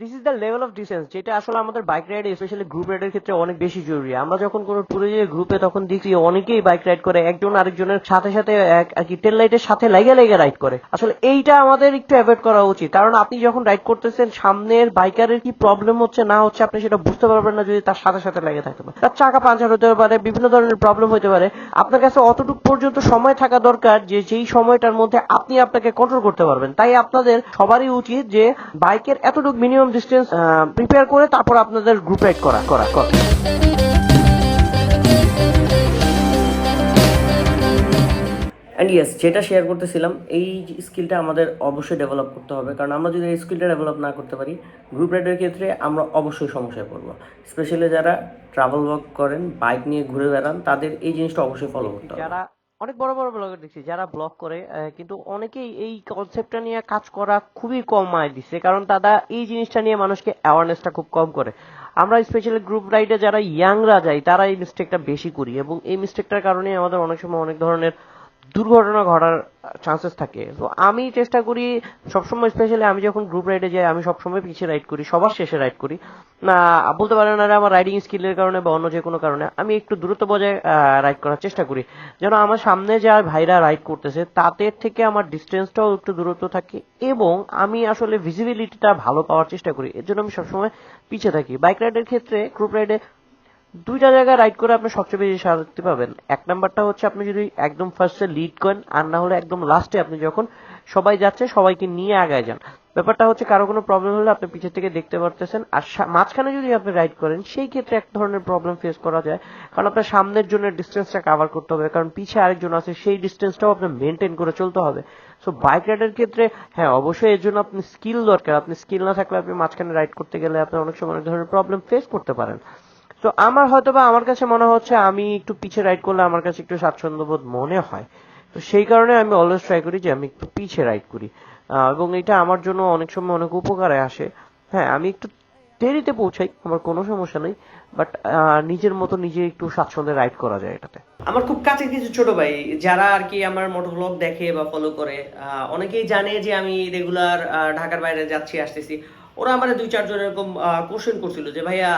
This is the level of decency যেটা আসলে আমাদের বাইক রাইড স্পেশালি গ্রুপ রাইডের ক্ষেত্রে অনেক বেশি জরুরি। আমরা যখন কোনো ট্যুরে যাই গ্রুপে তখন দেখি অনেকেই বাইক রাইড করে, একজন আরেকজনের সাথে সাথে, এক, আর কি টেল লাইটের সাথে লেগে লেগে রাইড করে। আসলে এইটা আমাদের একটু অ্যাভয়েড করা উচিত, কারণ আপনি যখন রাইড করতেছেন, সামনের বাইকারের কি প্রবলেম হচ্ছে, না হচ্ছে, আপনি সেটা বুঝতে পারবেন না যদি তার সাথে সাথে লেগে থাকতে পারে। তার চাকা পাঞ্চার হতে পারে, বিভিন্ন ধরনের প্রবলেম হতে পারে। আপনার কাছে অতটুকু পর্যন্ত সময় থাকা দরকার যে, যেই সময়টার মধ্যে আপনি আপনাকে কন্ট্রোল করতে পারবেন। তাই আপনাদের সবারই উচিত যে বাইকের এতটুকু মিনিমাম ডিস্টেন্স প্রিপেয়ার করে তারপর আপনাদের গ্রুপ রাইড করা করা করা। অ্যান্ড ইয়েস যেটা শেয়ার করতেছিলাম এই স্কিলটা আমাদের অবশ্যই ডেভেলপ করতে হবে। কারণ আমরা যদি এই স্কিলটা ডেভেলপ না করতে পারি গ্রুপ রাইডের ক্ষেত্রে আমরা অবশ্যই সমস্যায় পড়ব। স্পেশালি যারা ট্রাভেল ওয়ার্ক করেন বাইক নিয়ে ঘুরে বেড়ান তাদের এই জিনিসটা অবশ্যই ফলো করতে হবে। যারা অনেক বড় বড় ব্লগার দেখছি, যারা ব্লগ করে কিন্তু অনেকেই এই কনসেপ্টটা নিয়ে কাজ করা খুবই কম দিছে কারণ তারা এই জিনিসটা নিয়ে মানুষকে অ্যাওয়ারনেসটা খুব কম করে। আমরা স্পেশালি গ্রুপ রাইডে যারা ইয়াংরা যাই, তারা এই মিস্টেকটা বেশি করি এবং এই মিস্টেকটার কারণে আমাদের অনেক সময় অনেক ধরনের দুর্ঘটনা ঘটার চান্সেস থাকে। তো আমি চেষ্টা করি, সবসময় স্পেশালি আমি যখন গ্রুপ রাইডে যাই, আমি সবসময় পিছিয়ে রাইড করি, সবার শেষে রাইড করি। না, বলতে পারেন না আমার রাইডিং স্কিলের কারণে বা অন্য যে কোনো কারণে, আমি একটু দূরত্ব বজায় রাইড করার চেষ্টা করি। যেন আমার সামনে যা ভাইরা রাইড করতেছে, তাদের থেকে আমার ডিস্টেন্সটাও একটু দূরত্ব থাকে এবং আমি আসলে ভিজিবিলিটিটা ভালো পাওয়ার চেষ্টা করি। এর জন্য আমি সবসময় পিছিয়ে থাকি। বাইক রাইডের ক্ষেত্রে গ্রুপ রাইডে দুইটা জায়গায় রাইড করে আপনি সবচেয়ে বেশি শান্তি পাবেন। এক নাম্বারটা হচ্ছে আপনি যদি একদম ফার্স্টে লিড করেন, আর না হলে একদম লাস্টে আপনি যখন সবাই যাচ্ছে, সবাইকে নিয়ে আগায় যান। ব্যাপারটা হচ্ছে কারও কোনো প্রবলেম হলে আপনি পিছের থেকে দেখতে পারতেছেন, আর মাঝখানে যদি আপনি রাইড করেন, সেই ক্ষেত্রে এক ধরনের প্রবলেম ফেস করা যায়। কারণ আপনার সামনের জন্য ডিস্টেন্সটা কভার করতে হবে, কারণ পিছে আরেকজন আছে, সেই ডিস্টেন্সটাও আপনার মেনটেন করে চলতে হবে। সো বাইক রাইডের ক্ষেত্রে হ্যাঁ অবশ্যই এর জন্য আপনি স্কিল দরকার। আপনি স্কিল না থাকলে আপনি মাঝখানে রাইড করতে গেলে আপনি অনেক সময় অনেক ধরনের প্রবলেম ফেস করতে পারেন। তো আমার হয়তো বা আমার কাছে মনে হচ্ছে আমি একটু পিছে রাইড করলে আমার কাছে একটু স্বাচ্ছন্দ্য বোধ মনে হয়। তো সেই কারণে আমি অলওয়েজ ট্রাই করি যে আমি একটু পিছে রাইড করি। এবং এটা আমার জন্য অনেক সময় অনেক উপকারে আসে। হ্যাঁ আমি একটু দেরিতে পৌঁছাই, আমার কোনো সমস্যা নেই বাট নিজের মতো নিজে একটু স্বাচ্ছন্দ্যে রাইড করা যায় এটাতে। আমার খুব কাছে কিছু ছোট ভাই, যারা আর কি আমার মোটর ব্লগ দেখে বা ফলো করে অনেকেই জানে যে আমি রেগুলার ঢাকার বাইরে যাচ্ছি, আসতেছি। ওরা আমার দুই, চারজন এরকম কোশ্চেন করছিল যে, ভাইয়া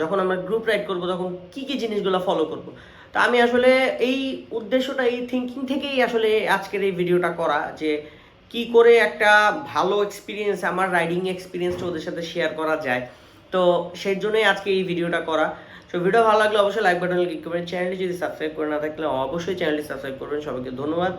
যখন আমরা গ্রুপ রাইড করব, তখন কি কি জিনিসগুলো ফলো করব? তা আমি আসলে এই উদ্দেশ্যটা, এই থিঙ্কিং থেকেই আসলে আজকের এই ভিডিওটা করা যে, কি করে একটা ভালো এক্সপিরিয়েন্স আমার রাইডিং এক্সপিরিয়েন্সটা ওদের সাথে শেয়ার করা যায়। তো সেই জন্যই আজকে এই ভিডিওটা করা। তো ভিডিও ভালো লাগলে অবশ্যই লাইক বাটন ক্লিক করবেন। চ্যানেলটি যদি সাবস্ক্রাইব করে না থাকলে অবশ্যই চ্যানেলটি সাবস্ক্রাইব করবেন। সবাইকে ধন্যবাদ।